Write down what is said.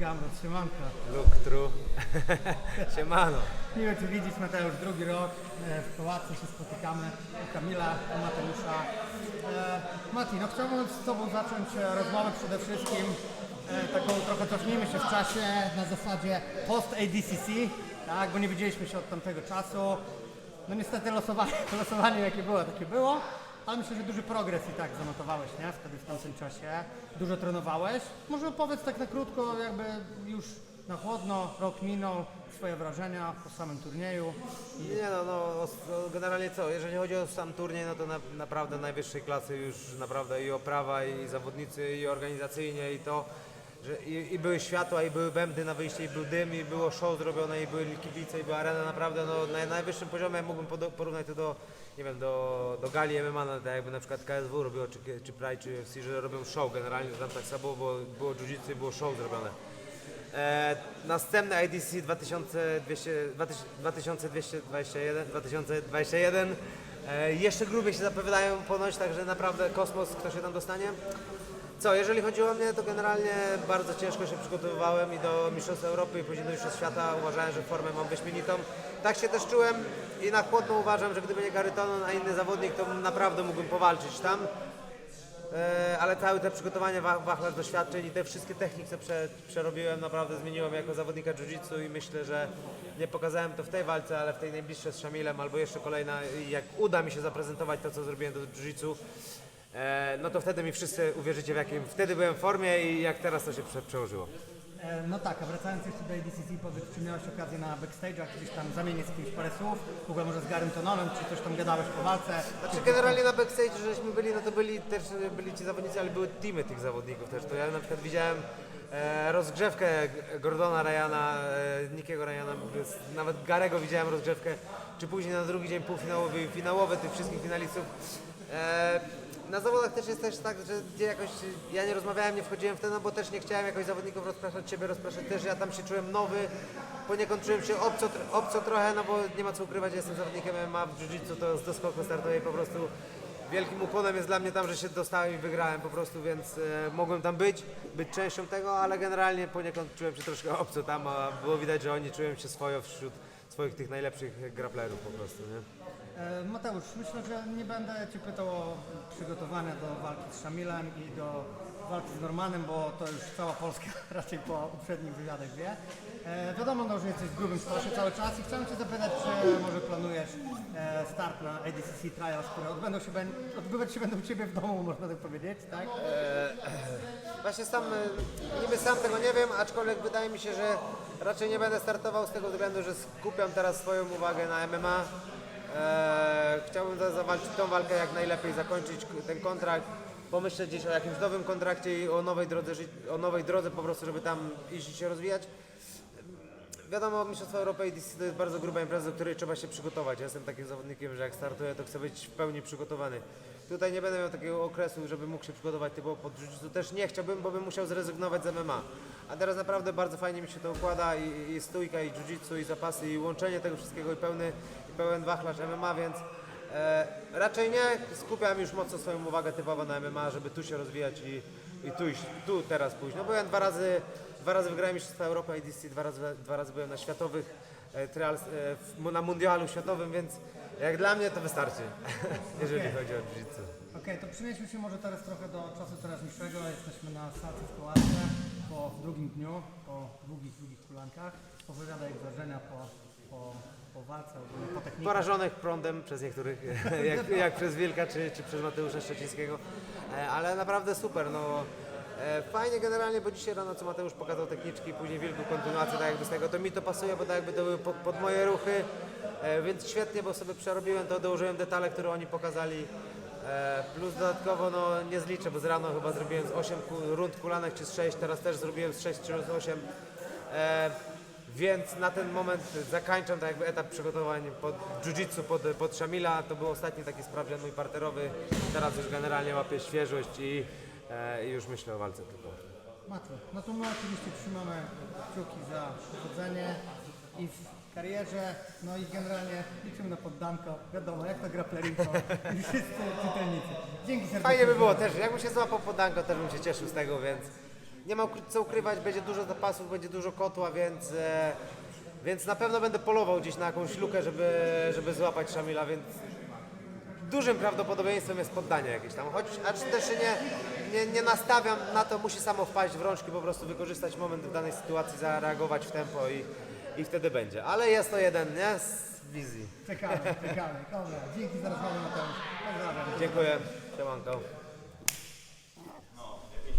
Gamrot, siemanko. Look true. Siemano. Nie wiem, czy widzisz, Mateusz, drugi rok e, w pałacu się spotykamy u Kamila, u Mateusza. E, Mati, no chciałbym z Tobą zacząć e, rozmowę przede wszystkim taką trochę cofnijmy się w czasie na zasadzie post-ADCC, tak, bo nie widzieliśmy się od tamtego czasu. No niestety losowanie, losowanie jakie było, takie było, ale myślę, że duży progres i tak zanotowałeś, nie, wtedy w tamtym czasie. Dużo trenowałeś. Może opowiedz tak na krótko, jakby już na chłodno, rok minął, swoje wrażenia po samym turnieju. Nie no, no, os- no, generalnie co, jeżeli chodzi o sam turniej, no to na, naprawdę najwyższej klasy już naprawdę i oprawa, i zawodnicy, i organizacyjnie, i to, że i, i były światła, i były bębny na wyjście, i był dym, i było show zrobione, i były kibice, i była arena naprawdę no, na najwyższym poziomie, mógłbym porównać to do, nie wiem, do, do gali MMA, no, tak jakby na przykład KSW robiło, czy, czy Pride, czy UFC, że robią show generalnie, to tam tak samo było, bo było jiu-jitsu i było show zrobione. E, następne IDC 2200, 2221, 2021 e, jeszcze grubiej się zapowiadają ponoć, także naprawdę kosmos, kto się tam dostanie. Co, jeżeli chodzi o mnie, to generalnie bardzo ciężko się przygotowywałem i do Mistrzostw Europy i później do Mistrzostw Świata. Uważałem, że formę mam wyśmienitą. Tak się też czułem i na chłodno uważam, że gdyby nie Gary Tonon, a inny zawodnik, to naprawdę mógłbym powalczyć tam. E, ale całe te przygotowanie, wa- wachlarz doświadczeń i te wszystkie techniki, co prze, przerobiłem, naprawdę zmieniłem jako zawodnika jiu-jitsu i myślę, że nie pokazałem to w tej walce, ale w tej najbliższej z Szamilem albo jeszcze kolejna, i jak uda mi się zaprezentować to, co zrobiłem do jiu-jitsu, e, no to wtedy mi wszyscy uwierzycie, w jakim wtedy byłem w formie i jak teraz to się prze, przełożyło. E, No tak, a wracając jeszcze do ADCC, powiedz, czy miałeś okazję na backstage'ach gdzieś tam zamienić z kimś parę słów, w ogóle może z Garym Tononem, czy coś tam gadałeś po walce? Znaczy generalnie na backstage, żeśmy byli, no to byli też byli ci zawodnicy, ale były teamy tych zawodników też. To ja na przykład widziałem e, rozgrzewkę G- Gordona Ryana, e, Nikiego Ryana, z- nawet Garego widziałem rozgrzewkę, czy później na drugi dzień półfinałowy i finałowy tych wszystkich finalistów. E, na zawodach też jest też tak, że gdzie jakoś ja nie rozmawiałem, nie wchodziłem w to, no bo też nie chciałem jakoś zawodników rozpraszać, ciebie rozpraszać też, ja tam się czułem nowy, poniekąd czułem się obco, obco trochę, no bo nie ma co ukrywać, jestem zawodnikiem MMA, w jiu-jitsu to z doskoku startuję po prostu wielkim ukłonem jest dla mnie tam, że się dostałem i wygrałem po prostu, więc e, mogłem tam być, być częścią tego, ale generalnie poniekąd czułem się troszkę obco tam, a było widać, że oni czują się swojo wśród swoich tych najlepszych grapplerów po prostu, nie? E, Mateusz, myślę, że nie będę Cię pytał o przygotowania do walki z Szamilem i do walki z Normanem, bo to już cała Polska raczej po uprzednich wywiadach wie. E, wiadomo, no, że jesteś w grubym stosie cały czas i chciałem Cię zapytać, czy może planujesz e, start na ADCC Trials, które odbędą się, odbywać się będą u Ciebie w domu, można tak powiedzieć, tak? Właśnie sam, niby sam tego nie wiem, aczkolwiek wydaje mi się, że raczej nie będę startował z tego względu, że skupiam teraz swoją uwagę na MMA. E, chciałbym za- zawalczyć tą walkę jak najlepiej, zakończyć ten kontrakt, pomyśleć gdzieś o jakimś nowym kontrakcie i o nowej drodze, o nowej drodze po prostu, żeby tam iść i się rozwijać. Wiadomo, Mistrzostwa Europy i DC to jest bardzo gruba impreza, do której trzeba się przygotować. Ja jestem takim zawodnikiem, że jak startuję, to chcę być w pełni przygotowany. Tutaj nie będę miał takiego okresu, żeby mógł się przygotować typowo pod jiu Też nie chciałbym, bo bym musiał zrezygnować z MMA. A teraz naprawdę bardzo fajnie mi się to układa i, i stójka, i jiu i zapasy, i łączenie tego wszystkiego, i pełny, i pełen wachlarz MMA, więc e, raczej nie. Skupiam już mocno swoją uwagę typowo na MMA, żeby tu się rozwijać i, i tu iść, tu teraz pójść. No byłem dwa razy, dwa razy wygrałem Mistrzostwa Europy IDC, dwa razy, dwa razy byłem na światowych e, trials, e, na mundialu światowym, więc jak dla mnie to wystarczy, jeżeli chodzi o jiu-jitsu. Okej, to przenieśmy się może teraz trochę do czasu teraźniejszego. Jesteśmy na salce w Kołasce po drugim dniu, po długich, długich kulankach. Opowiadaj wrażenia po, po, po walce, po technice. Porażonych prądem przez niektórych, jak, jak przez Wilka czy, czy przez Mateusza Szczecińskiego, E, ale naprawdę super. No, fajnie generalnie, bo dzisiaj rano co Mateusz pokazał techniczki, później Wilku kontynuację tak jakby z tego, to mi to pasuje, bo tak jakby to były pod, pod moje ruchy, e, więc świetnie, bo sobie przerobiłem to, dołożyłem detale, które oni pokazali. E, Plus dodatkowo, no nie zliczę, bo z rano chyba zrobiłem z 8 ku- rund kulanek czy z 6, teraz też zrobiłem z 6 czy z 8. E, więc na ten moment zakończam tak jakby etap przygotowań pod jiu-jitsu, pod, pod Szamila. To był ostatni taki sprawdzian mój parterowy. Teraz już generalnie łapię świeżość i, e, i już myślę o walce tylko. Matu, no to my oczywiście trzymamy kciuki za powodzenie i w karierze, no i generalnie liczymy na poddanko. Wiadomo, jak to grappleriko i wszyscy czytelnicy. Dzięki serdecznie. Fajnie by było też, jakbym się złapał podanko, też bym się cieszył z tego, więc nie ma co ukrywać, będzie dużo zapasów, będzie dużo kotła, więc, e, więc na pewno będę polował gdzieś na jakąś lukę, żeby, żeby złapać Szamila, więc dużym prawdopodobieństwem jest poddanie jakieś tam, choć acz też się nie, nie, nie nastawiam na to, musi samo wpaść w rączki, po prostu wykorzystać moment w danej sytuacji, zareagować w tempo i, i wtedy będzie. Ale jest to jeden, nie? Z wizji. Czekamy, czekamy. Dobra, dzięki za rozmowę Mateusz. Pozdrawiam. Dziękuję. Siemanko.